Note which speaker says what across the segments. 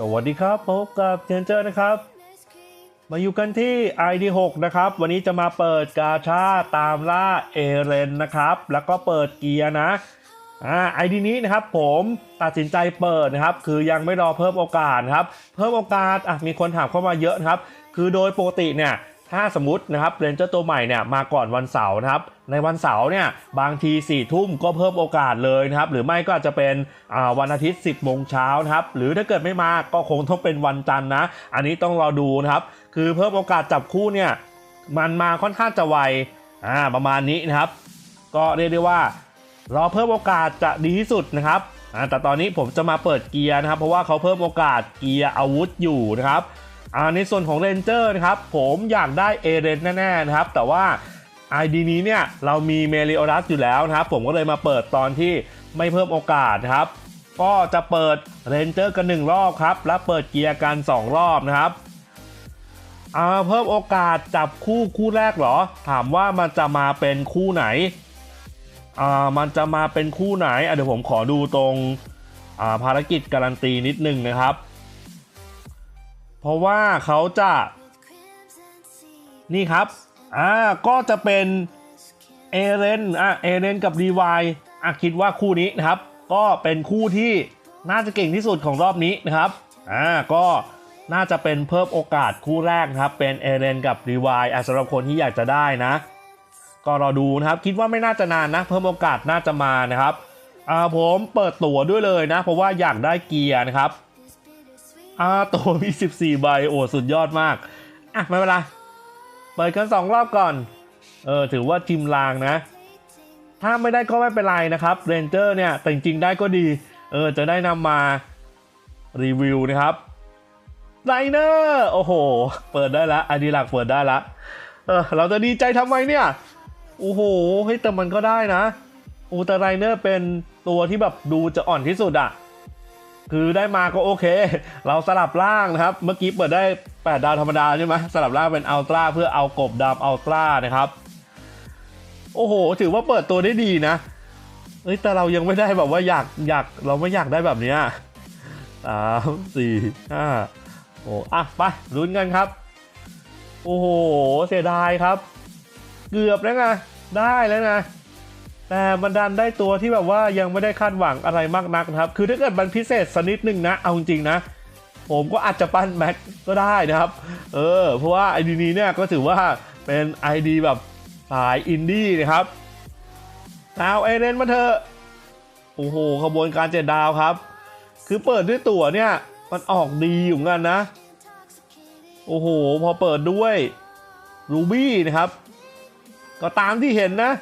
Speaker 1: สวัสดีครับพบกับเทนเจอร์นะครับ มาอยู่กันที่ ID6 นะครับ วันนี้จะมาเปิดกาชาตามล่าเอเรนนะครับ แล้วก็เปิดเกียร์นะอ่าไอดีนี้นะครับผมตัดสินใจเปิดนะครับ คือยังไม่รอเพิ่มโอกาสครับ เพิ่มโอกาสอะมีคนถามเข้ามาเยอะครับ คือโดยปกติเนี่ย ถ้าสมมตินะครับเรนเจอร์ตัวใหม่เนี่ยมาก่อนวันเสาร์นะครับในวันเสาร์เนี่ยบางที4ี่ทุ่มก็เพิ่มโอกาสเลยนะครับหรือไม่ก็อาจจะเป็นวันอาทิตย์ 10บโมงเช้านะครับหรือถ้าเกิดไม่มาก็คงต้องเป็นวันจันทร์นะ อันนี้ต้องรอดูนะครับ คือเพิ่มโอกาสจับคู่เนี่ยมันมาค่อนข้างจะไวอ่าประมาณนี้นะครับ ก็เรียกได้ว่ารอเพิ่มโอกาสจะดีที่สุดนะครับแต่ตอนนี้ผมจะมาเปิดเกียร์นะครับ เพราะว่าเขาเพิ่มโอกาสเกียร์อาวุธอยู่นะครับ อ่าในส่วนของเรนเจอร์นะครับผมอยากได้เอเรนแน่ๆนะครับแต่ว่า ID นี้เนี่ยเรามีเมลิโอรัสอยู่แล้วนะครับผมก็เลยมาเปิดตอนที่ไม่เพิ่มโอกาสนะครับ ก็จะเปิดเรนเจอร์กันหนึ่งรอบครับ และเปิดเกียร์กัน 2 รอบนะครับอ่าเพิ่มโอกาสจับคู่คู่แรกเหรอ ถามว่ามันจะมาเป็นคู่ไหนอ่ามันจะมาเป็นคู่ไหนอะเดี๋ยวผมขอดูตรงอ่าภารกิจการันตีนิดนึงนะครับ ราะว่าเขาจะนี่ครับอ่าก็จะเป็นเอเรนอะเอเรนกับรีวายอะคิดว่าคู่นี้นะครับ ก็เป็นคู่ที่น่าจะเก่งที่สุดของรอบนี้นะครับอ่าก็น่าจะเป็นเพิ่มโอกาสคู่แรกนะครับ เป็นเอเรนกับรีวายอะสำหรับคนที่อยากจะได้นะ ก็รอดูนะครับคิดว่าไม่น่าจะนานนะ เพิ่มโอกาสน่าจะมานะครับอ่าผมเปิดตั๋วด้วยเลยนะ เพราะว่าอยากได้เกียร์นะครับ อ่าตัวมี 14 ใบ โอ้ สุดยอดมาก อะ ไม่เป็นไร เปิดกัน2รอบก่อน เออ ถือว่าจิมลางนะ ถ้าไม่ได้ก็ไม่เป็นไรนะครับเรนเจอร์เนี่ย แต่จริงๆได้ก็ดี เออ จะได้นำมารีวิวนะครับไลเนอร์โอ้โห เปิดได้ล้วอันนี้หลักเปิดได้ละ เออ เราจะดีใจทำไมเนี่ย โอ้โห เฮ้ย แต่มันก็ได้นะ อูตไลเนอร์เป็นตัวที่แบบดูจะอ่อนที่สุดอะ คือได้มาก็โอเค เราสลับล่างนะครับ เมื่อกี้เปิดได้ 8 ดาวธรรมดาใช่ไหมสลับล่างเป็นอัลตร้าเพื่อเอากบดำอัลตร้านะครับ โอ้โห ถือว่าเปิดตัวได้ดีนะเฮ้ยแต่เรายังไม่ได้แบบว่าอยากอยากเราไม่อยากได้แบบเนี้ยสามสี่ห้าโอ้อะไปลุ้นกันครับ โอ้โห เสียดายครับ เกือบแล้วไงได้แล้วไง แต่มันดันได้ตัวที่แบบว่ายังไม่ได้คาดหวังอะไรมากนักนะครับ คือถ้าเกิดมันพิเศษสักนิดนึงนะ เอาจริงๆนะ ผมก็อาจจะปั้นแม็กก็ได้นะครับ เออ เพราะว่าไอดีนี้เนี่ยก็ถือว่าเป็น ID แบบสายอินดี้นะครับดาวเอเรนมาเถอะ โอ้โห ขบวนการเจ็ดดาวครับ คือเปิดด้วยตั๋วเนี่ย มันออกดีอยู่กันนะ โอ้โห พอเปิดด้วยรูบี้นะครับ ก็ตามที่เห็นนะ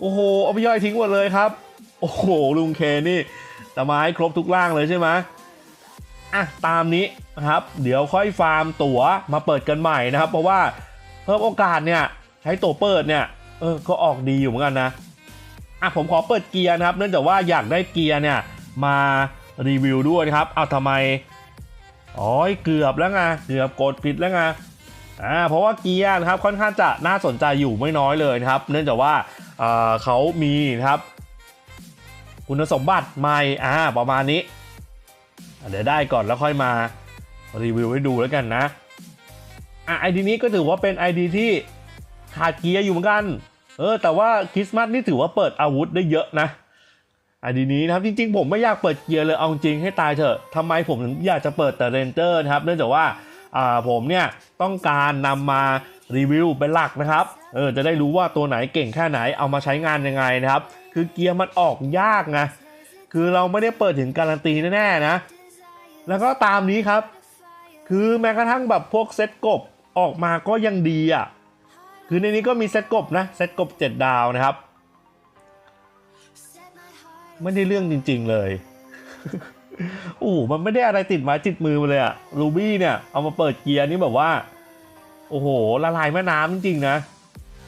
Speaker 1: โอ้โหเอาไปย่อยทิ้งหมดเลยครับ โอ้โหลุงเคนี่แต่ไม้ครบทุกร่างเลยใช่ไหมอะตามนี้นะครับ เดี๋ยวค่อยฟาร์มตั๋วมาเปิดกันใหม่นะครับ เพราะว่าเพิ่มโอกาสเนี่ยใช้ตั๋วเปิดเนี่ยเออก็ออกดีอยู่เหมือนกันนะอะผมขอเปิดเกียร์นะครับ เนื่องจากว่าอยากได้เกียร์เนี่ยมารีวิวด้วยนะครับ เอาทำไมอ๋อเกือบแล้วไงเกือบกดผิดแล้วไง อ่าเพราะว่าเกียร์นะครับค่อนข้างจะน่าสนใจอยู่ไม่น้อยเลยนะครับ เนื่องจากว่าเออเขามีนะครับคุณสมบัติใหม่อ่าประมาณนี้ เดี๋ยวได้ก่อนแล้วค่อยมารีวิวให้ดูแล้วกันนะอะไอดีนี้ก็ถือว่าเป็น ID ที่ขาดเกียร์อยู่เหมือนกัน เออ แต่ว่าคริสต์มาสนี่ถือว่าเปิดอาวุธได้เยอะนะไอันนี้นะครับจริงๆ ผมไม่อยากเปิดเกียร์เลยเอาจริงให้ตายเถอะทำไมผมถึงอยากจะเปิดแต่เรนเจอร์นะครับ เนื่องจากว่า ผมเนี่ยต้องการนำมารีวิวเป็นหลักนะครับเออจะได้รู้ว่าตัวไหนเก่งแค่ไหนเอามาใช้งานยังไงนะครับ คือเกียร์มันออกยากไงคือเราไม่ได้เปิดถึงการันตีแน่ๆนะ แล้วก็ตามนี้ครับ คือแม้กระทั่งแบบพวกเซตกบออกมาก็ยังดีอะคือในนี้ก็มีเซตกบนะเซตกบ 7 ดาวนะครับ ไม่ได้เรื่องจริง ๆเลย โอ้โหมันไม่ได้อะไรติดไม้ติดมือมาเลยอะรูบี้เนี่ย เอามาเปิดเกียร์นี่แบบว่า โอ้โห ละลายแม่น้ำจริงๆนะ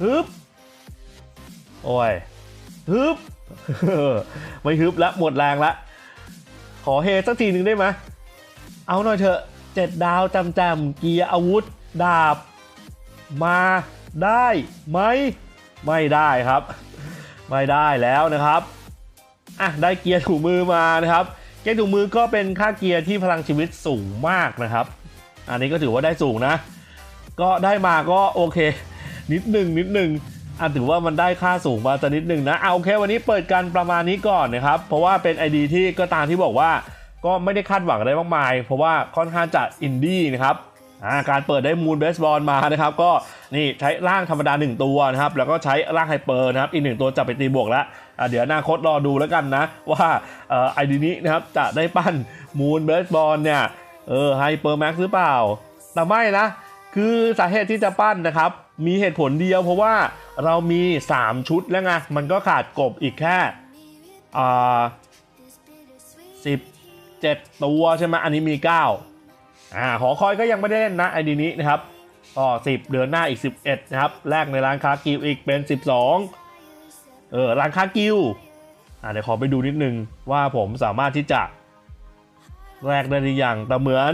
Speaker 1: ฮึบโอ้ยฮึบไม่ฮึบแล้วหมดแรงละ ขอเฮสักทีหนึ่งได้ไหมเอาหน่อยเถอะเจ็ดดาวจำจำๆเกียร์อาวุธ ดาบ มาได้ไหมไม่ได้ครับ ไม่ได้แล้วนะครับอะได้เกียร์ถูมือมานะครับ เกียร์ถุงมือก็เป็นค่าเกียร์ที่พลังชีวิตสูงมากนะครับ อันนี้ก็ถือว่าได้สูงนะ ก็ได้มาก็โอเค นิดหนึ่งนิดหนึ่งอะถือว่ามันได้ค่าสูงมาแต่นิดหนึ่งนะเอาโอเค วันนี้เปิดกันประมาณนี้ก่อนนะครับ เพราะว่าเป็น ID ที่ก็ตามที่บอกว่าก็ไม่ได้คาดหวังอะไรมากมาย เพราะว่าค่อนข้างจะอินดี้นะครับการเปิดได้มูนเบสบอลมานะครับก็นี่ใช้ร่างธรรมดา 1 ตัวนะครับแล้วก็ใช้ร่างไฮเปอร์นะครับอีกหนึ่งตัวจะไปตีบวกแล้วอะ เดี๋ยวอนาคตรอดูแล้วกันนะ ว่าเอ่อไอดีนี้นะครับจะได้ปั้นมูนเบสบอลเนี่ยเออไฮเปอร์แม็กซ์หรือเปล่า แต่ไม่นะ คือสาเหตุที่จะปั้นนะครับ มีเหตุผลเดียวเพราะว่าเรามี 3 ชุดแล้วไง มันก็ขาดกบอีกแค่อ่าสิบเจ็ดตัวใช่ไหมอันนี้มี 9อ่าหอคอยก็ยังไม่ได้เล่นนะไอดีนี้นะครับก็10 เดือนหน้าอีก 11 นะครับ แลกในร้านค้ากิลอีกเป็น 12 เออร้านค้ากิลอ่าเดี๋ยวขอไปดูนิดนึงว่าผมสามารถที่จะแรกได้หรือยังแต่เหมือน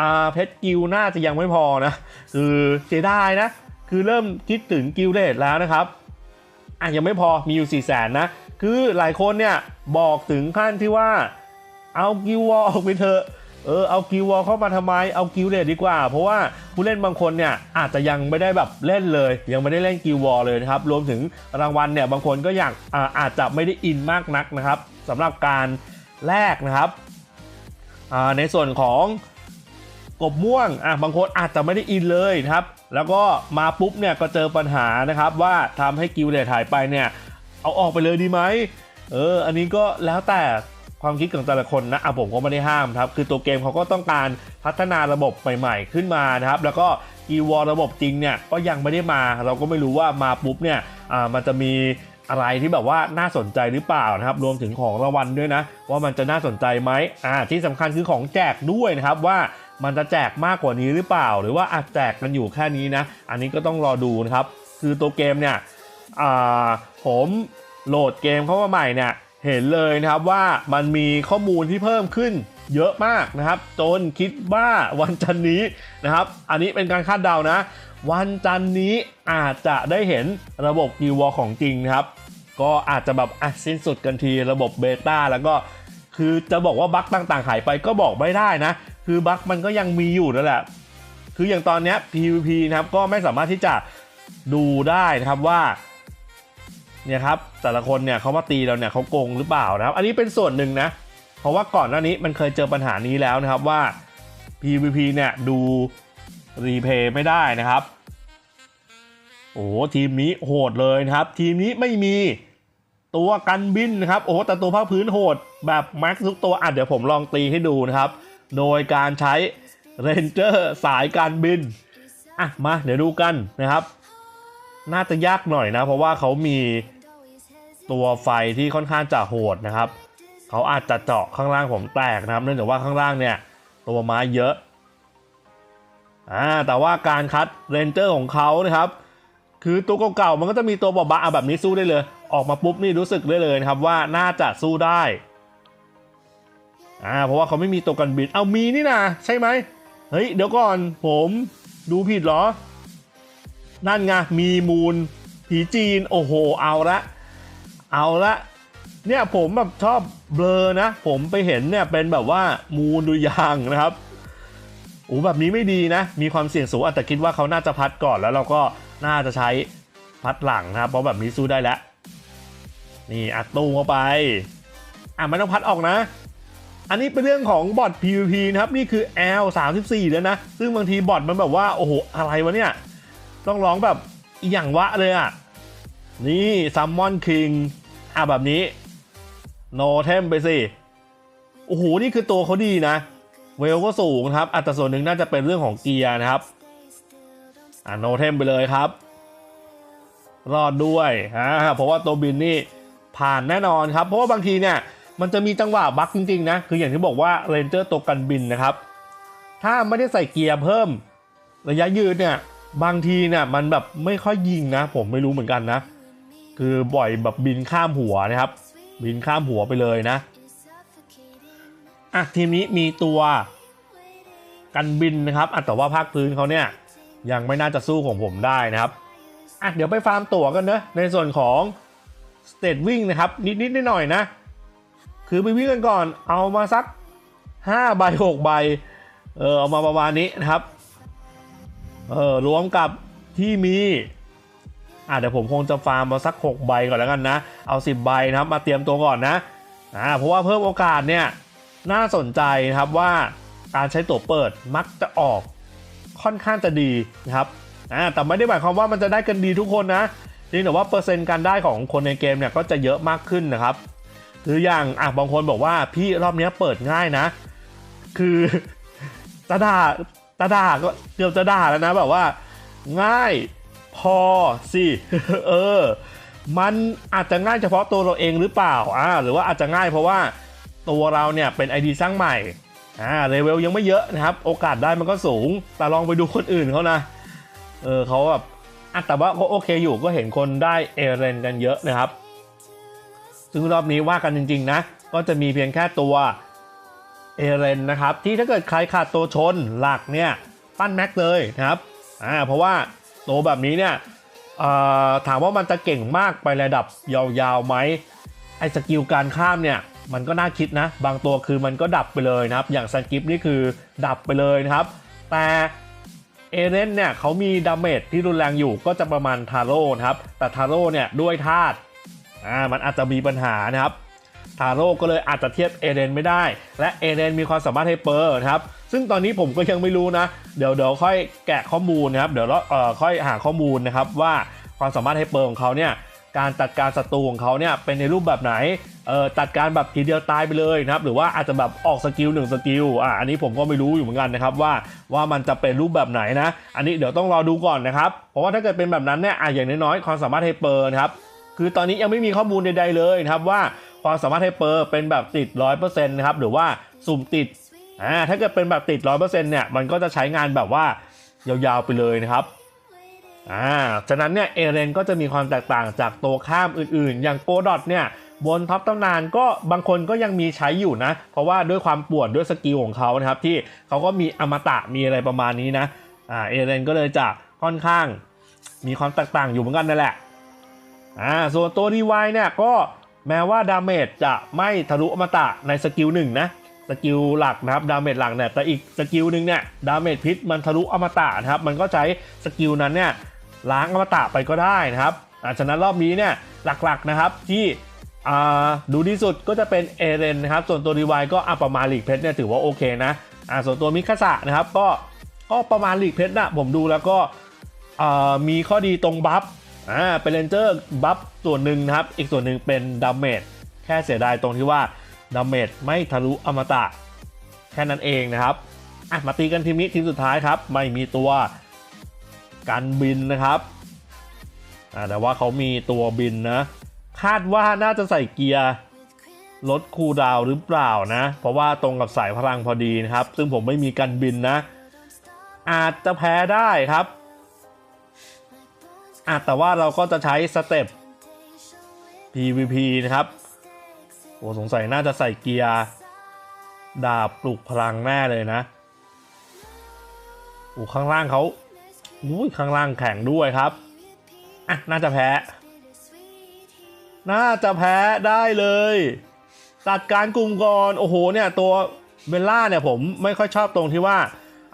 Speaker 1: อาเพชรกิลน่าจะยังไม่พอนะ คือเสียดายนะ คือเริ่มคิดถึงกิลเลตแล้วนะครับอะยังไม่พอมีอยู่4ี่แสนนะ คือหลายคนเนี่ยบอกถึงขั้นที่ว่าเอากิลวอลออกไปเถอะ เออเอากิลวอลเข้ามาทำไมเอากิลเลตดีกว่า เพราะว่าผู้เล่นบางคนเนี่ยอาจจะยังไม่ได้แบบเล่นเลย ยังไม่ได้เล่นกิลวอลเลยนะครับรวมถึงรางวัลเนี่ยบางคนก็อยากอาอาจจะไม่ได้อินมากนักนะครับสำหรับการแลกนะครับในส่วนของกบม่วงอะบางคนอาจจะไม่ได้อินเลยนะครับ แล้วก็มาปุ๊บเนี่ยก็เจอปัญหานะครับว่าทำให้กิลเลตหายไปเนี่ยเอาออกไปเลยดีไหมเอออันนี้ก็แล้วแต่ ความคิดของแต่ละคนนะอะผมก็ไม่ได้ห้ามครับ คือตัวเกมเขาก็ต้องการพัฒนาระบบใหม่ๆ ขึ้นมานะครับ แล้วก็อีวอลระบบจริงเนี่ยก็ยังไม่ได้มา เราก็ไม่รู้ว่ามาปุ๊บเนี่ยอ่ามันจะมีอะไรที่แบบว่าน่าสนใจหรือเปล่านะครับ รวมถึงของรางวัลด้วยนะ ว่ามันจะน่าสนใจไหมอ่าที่สำคัญคือของแจกด้วยนะครับว่ามันจะแจกมากกว่านี้หรือเปล่า หรือว่าอาจแจกกันอยู่แค่นี้นะ อันนี้ก็ต้องรอดูนะครับ คือตัวเกมเนี่ยอ่าผมโหลดเกมเข้ามาใหม่เนี่ย เห็นเลยนะครับว่ามันมีข้อมูลที่เพิ่มขึ้นเยอะมากนะครับ จนคิดว่าวันจันนี้นะครับ อันนี้เป็นการคาดเดานะ วันจันนี้อาจจะได้เห็นระบบกิวอของจริงนะครับ ก็อาจจะแบบอะสิ้นสุดกันทีระบบเบต้าแล้วก็คือจะบอกว่าบั๊กต่างๆหายไปก็บอกไม่ได้นะ คือบั๊กมันก็ยังมีอยู่นั่นแหละ คืออย่างตอนนี้ PVP นะครับก็ไม่สามารถที่จะดูได้นะครับว่า เนี่ยครับแต่ละคนเนี่ยเขามาตีเราเนี่ยเขาโกงหรือเปล่านะครับ อันนี้เป็นส่วนหนึ่งนะ เพราะว่าก่อนหน้านี้มันเคยเจอปัญหานี้แล้วนะครับว่า PVP เนี่ยดูรีเพย์ไม่ได้นะครับโอ้ทีมนี้โหดเลยนะครับ ทีมนี้ไม่มีตัวกันบินนะครับโอ้แต่ตัวภาคพื้นโหดแบบแม็กซ์ทุกตัวอะเดี๋ยวผมลองตีให้ดูนะครับ โดยการใช้เรนเจอร์สายการบินอะมาเดี๋ยวดูกันนะครับ น่าจะยากหน่อยนะ เพราะว่าเขามีตัวไฟที่ค่อนข้างจะโหดนะครับ เขาอาจจะเจาะข้างล่างผมแตกนะครับ เนื่องจากว่าข้างล่างเนี่ย ตัวไม้เยอะอ่าแต่ว่าการคัดเรนเจอร์ของเขานะครับ คือตัวเก่าๆมันก็จะมีตัวบอบบะแบบนี้สู้ได้เลย ออกมาปุ๊บนี่รู้สึกได้เลยนะครับว่าน่าจะสู้ได้อ่าเพราะว่าเขาไม่มีตัวกันบิน เอามีนี่นะใช่ไหมเฮ้ยเดี๋ยวก่อนผมดูผิดเหรอ นั่นไงมีมูล ผีจีน โอ้โห เอาละ เอาละเนี่ยผมแบบชอบเบลอนะ ผมไปเห็นเนี่ยเป็นแบบว่ามูลดูยางนะครับโอ้แบบนี้ไม่ดีนะ มีความเสี่ยงสูงอาจจะคิดว่าเขาน่าจะพัดก่อนแล้วเราก็น่าจะใช้พัดหลังนะครับ เพราะแบบนี้สู้ได้แล้ว นี่อัดตู้เข้าไป อะไม่ต้องพัดออกนะ อันนี้เป็นเรื่องของบอท PVP นะครับ นี่คือ L 3 4แล้วนะ ซึ่งบางทีบอทมันแบบว่า โอ้โห อะไรวะเนี่ย ต้องร้องแบบอหย่างวะเลยอะ นี่ซัมมอนคิงอะแบบนี้ โนเทมไปสิ โอ้โห นี่คือตัวเขาดีนะ เวลก็สูงครับอัตราส่วนหนึ่งน่าจะเป็นเรื่องของเกียร์นะครับ อ่าโนเทมไปเลยครับ รอดด้วยอ่าเพราะว่าตัวบินนี่ผ่านแน่นอนครับ เพราะว่าบางทีเนี่ย มันจะมีจังหวะบั๊กจริงๆนะ คืออย่างที่บอกว่าเรนเจอร์ตัวกันบินนะครับ ถ้าไม่ได้ใส่เกียร์เพิ่ม ระยะยืดเนี่ย บางทีเนี่ยมันแบบไม่ค่อยยิงนะ ผมไม่รู้เหมือนกันนะ คือบ่อยแบบบินข้ามหัวนะครับ บินข้ามหัวไปเลยนะอะทีมนี้มีตัวกันบินนะครับอะแต่ว่าภาคพื้นเขาเนี่ยยังไม่น่าจะสู้ของผมได้นะครับอะเดี๋ยวไปฟาร์มตั๋วกันเนะในส่วนของสเตทวิ่งนะครับ นิดๆหน่อยนะ คือไปวิ่งกันก่อนเอามาสัก5ใบ6ใบเออเอามาประมาณนี้นะครับ เออรวมกับที่มีอะเดี๋ยวผมคงจะฟาร์มมาสัก 6 ใบก่อนแล้วกันนะ เอา 10 ใบนะครับมาเตรียมตัวก่อนนะอ่าเพราะว่าเพิ่มโอกาสเนี่ยน่าสนใจนะครับว่าการใช้ตัวเปิดมักจะออกค่อนข้างจะดีนะครับอ่าแต่ไม่ได้หมายความว่ามันจะได้กันดีทุกคนนะจริงแต่ว่าเปอร์เซ็นต์การได้ของคนในเกมเนี่ยก็จะเยอะมากขึ้นนะครับหรืออย่างอะบางคนบอกว่าพี่รอบเนี้ยเปิดง่ายนะ คือตาด่า ตาด่าก็เกือบจะด่าแล้วนะแบบว่า ง่ายพอสิเออ มันอาจจะง่ายเฉพาะตัวเราเองหรือเปล่าอ่าหรือว่าอาจจะง่ายเพราะว่าตัวเราเนี่ยเป็น ID สร้างใหม่อ่าเลเวลยังไม่เยอะนะครับ โอกาสได้มันก็สูง แต่ลองไปดูคนอื่นเขานะเออเขาแบบอะแต่ว่าก็โอเคอยู่ก็เห็นคนได้เอเรนกันเยอะนะครับ ซึ่งรอบนี้ว่ากันจริง ๆ นะ ก็จะมีเพียงแค่ตัว เอเรนนะครับที่ถ้าเกิดใครขาดตัวชนหลักเนี่ยปั้นแม็กเลยนะครับอ่าเพราะว่าตัวแบบนี้เนี่ยถามว่ามันจะเก่งมากไประดับยาวๆไหมไอ้สกิลการข้ามเนี่ยมันก็น่าคิดนะ บางตัวคือมันก็ดับไปเลยนะครับ อย่างสกิปนี่คือดับไปเลยนะครับ แต่เอเรนเนี่ยเขามีดาเมจที่รุนแรงอยู่ก็จะประมาณทาโร่นะครับ แต่ทาโร่เนี่ยด้วยธาตุอ่ามันอาจจะมีปัญหานะครับ ทาโร่ก็เลยอาจจะเทียบเอเดนไม่ได้ และเอเดนมีความสามารถไฮเปอร์นะครับซึ่งตอนนี้ผมก็ยังไม่รู้นะ เดี๋ยวเดี๋ยวค่อยแกะข้อมูลนะครับเดี๋ยวเราเอ่อค่อยหาข้อมูลนะครับว่าความสามารถไฮเปอร์ของเขาเนี่ยการจัดการศัตรูของเขาเนี่ยเป็นในรูปแบบไหนเอ่อจัดการแบบทีเดียวตายไปเลยนะครับหรือว่าอาจจะแบบออกสกิลหนึ่งสกิลอะอันนี้ผมก็ไม่รู้อยู่เหมือนกันนะครับว่าว่ามันจะเป็นรูปแบบไหนนะ อันนี้เดี๋ยวต้องรอดูก่อนนะครับเพราะว่าถ้าเกิดเป็นแบบนั้นเนี่ยอะอย่างน้อยๆความสามารถไฮเปอร์นะครับคือตอนนี้ยังไม่มีข้อมูลใดๆเลยนะครับว่า ความสามารถไฮเปอร์เป็นแบบติด100%นะครับหรือว่าสุ่มติดอ่าถ้าเกิดเป็นแบบติด100%เนี่ยมันก็จะใช้งานแบบว่ายาวๆไปเลยนะครับอ่าฉะนั้นเนี่ยเอเรนก็จะมีความแตกต่างจากตัวข้ามอื่นๆ อย่างโกดอทเนี่ยบนท็อปตำนานก็บางคนก็ยังมีใช้อยู่นะ เพราะว่าด้วยความปวดด้วยสกิลของเขานะครับ ที่เขาก็มีอมตะมีอะไรประมาณนี้นะอ่าเอเรนก็เลยจะค่อนข้างมีความแตกต่างอยู่เหมือนกันนั่นแหละอ่าส่วนตัวดีวเนี่ยก็ แม้ว่าดาเมจจะไม่ทะลุอมตะในสกิลหนึ่งนะสกิลหลักนะครับดาเมจหลักเนี่ยแต่อีกสกิลหนึ่งเนี่ยดาเมจพิษมันทะลุอมตะนะครับมันก็ใช้สกิลนั้นเนี่ยล้างอมตะไปก็ได้นะครับอาฉะนั้นรอบนี้เนี่ยหลักๆนะครับที่ดูที่สุดก็จะเป็นเอเรนนะครับส่วนตัวดีวก็อประมาณหลีกเพชรเนี่ยถือว่าโอเคนะส่วนตัวมิคาสะนะครับก็ก็ประมาณหลีกเพชรนะผมดูแล้วก็มีข้อดีตรงบัฟ อ่าเป็นเลนเจอร์บัฟส่วนหนึ่งนะครับ อีกส่วนหนึ่งเป็นดาเมจแค่เสียดายตรงที่ว่าดาเมจไม่ทะลุอมตะ แค่นั้นเองนะครับอะมาตีกันทีมนี้ทีมสุดท้ายครับ ไม่มีตัวการบินนะครับอ่าแต่ว่าเขามีตัวบินนะ คาดว่าน่าจะใส่เกียร์ลดคูดาวหรือเปล่านะ เพราะว่าตรงกับสายพลังพอดีนะครับ ซึ่งผมไม่มีการบินนะ อาจจะแพ้ได้ครับ อะแต่ว่าเราก็จะใช้สเต็ป PVP นะครับโอ้สงสัยน่าจะใส่เกียร์ดาบปลุกพลังแน่เลยนะโอ้ข้างล่างเขาอุ้ยข้างล่างแข็งด้วยครับอะน่าจะแพ้ น่าจะแพ้ได้เลย ตัดการกลุ่มก่อนโอ้โหเนี่ยตัวเบลล่าเนี่ยผมไม่ค่อยชอบตรงที่ว่า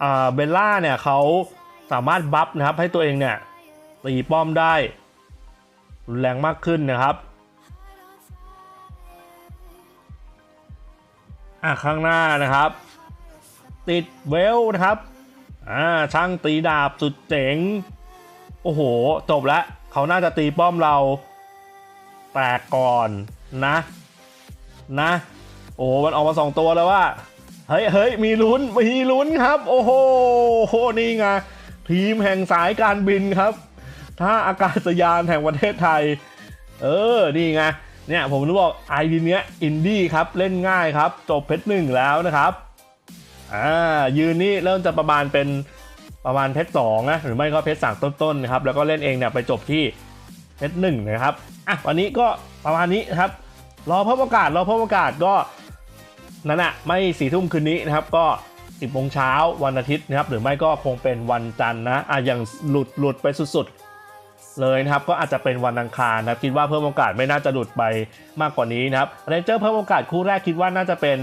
Speaker 1: อ่าเบลล่าเนี่ยเขาสามารถบัฟนะครับให้ตัวเองเนี่ย ตีป้อมได้รุนแรงมากขึ้นนะครับอะข้างหน้านะครับ ติดเวลนะครับอ่าช่างตีดาบสุดเจ๋ง โอ้โห จบแล้วเขาน่าจะตีป้อมเราแตกก่อนนะ นะ โอ้มันออกมาสองตัวแล้วว่าเฮ้ยเฮ้ยมีลุ้นมีลุ้นครับ โอ้โหโหนี่ไงทีมแห่งสายการบินครับ ท่าอากาศยานแห่งประเทศไทย เออ นี่ไง เนี่ยผมรู้บอกไอดีเนี้ยอินดี้ครับ เล่นง่ายครับ จบเพชรหนึ่งแล้วนะครับ อ่า ยืนนี่เริ่มจะประมาณเป็นประมาณเพชรสองนะ หรือไม่ก็เพชรสามต้นๆนะครับ แล้วก็เล่นเองเนี่ยไปจบที่เพชรหนึ่งนะครับ อะ วันนี้ก็ประมาณนี้ครับ รอเพิ่มโอกาสรอเพิ่มโอกาสก็นั่นอะไม่สี่ทุ่มคืนนี้นะครับ ก็10โมงเช้าวันอาทิตย์นะครับ หรือไม่ก็คงเป็นวันจันทร์นะ อะ อย่างหลุดหลุดไปสุดๆ เลยนะครับก็อาจจะเป็นวันอังคารนะครับคิดว่าเพิ่มโอกาสไม่น่าจะหลุดไปมากกว่านี้นะครับเรนเจอร์เพิ่มโอกาสคู่แรกคิดว่าน่าจะเป็น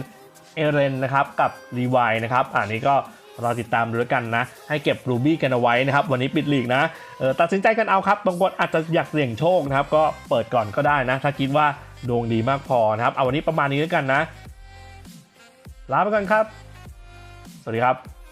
Speaker 1: เอเรนนะครับกับรีวายนะครับอันนี้ก็รอติดตามดูแล้วกันนะ ให้เก็บรูบี้กันเอาไว้นะครับ วันนี้ปิดลีกนะออตัดสินใจกันเอาครับบางคนอาจจะอยากเสี่ยงโชคนะครับ ก็เปิดก่อนก็ได้นะ ถ้าคิดว่าดวงดีมากพอนะครับ เอาวันนี้ประมาณนี้แล้วกันนะลาไปก่อนครับ สวัสดีครับ